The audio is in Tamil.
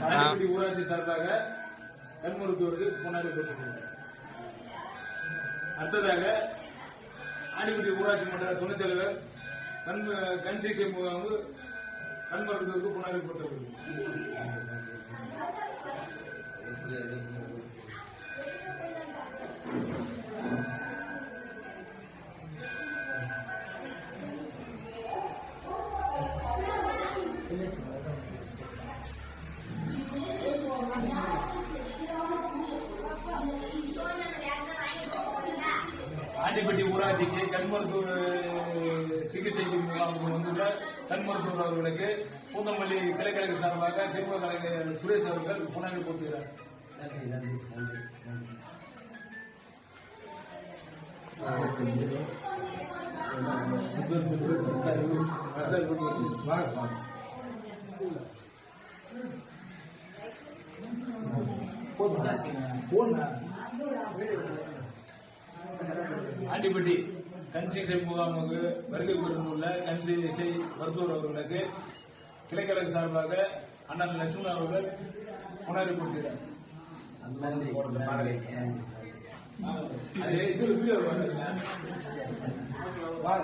காரைக்குடி ஊராட்சி சார்பாக கண் மருத்துவருக்கு முன்னாடி அடுத்ததாக ஆண்டிக்குடி ஊராட்சி மன்ற துணைத் தலைவர் கண் கண் சிகிச்சை முகாம் கண் மருத்துவருக்கு முன்னாடி போட்டுள்ளது ஆண்டிப்பட்டி ஊராட்சிக்கு கண் மருத்துவ சிகிச்சைக்கு முகாமுக்கு வந்துள்ள கண் மருத்துவர் அவர்களுக்கு பூந்தமல்லி கிளைக்கழக சார்பாக திரும்ப கலைஞர் சுரேஷ் அவர்கள் முன்னாடி போட்டுகிறார். நன்றி நன்றி நன்றி வாங்க வாங்க ஆண்டிப்பட்டி கண் சிகிச்சை முகாமுக்கு வருகை புரிந்துள்ள கண் சிகிச்சை மருத்துவர் அவர்களுக்கு கிளைக்கழக சார்பாக அண்ணன் லட்சுமணன் அவர்கள் நன்றி அது இது வீடியோ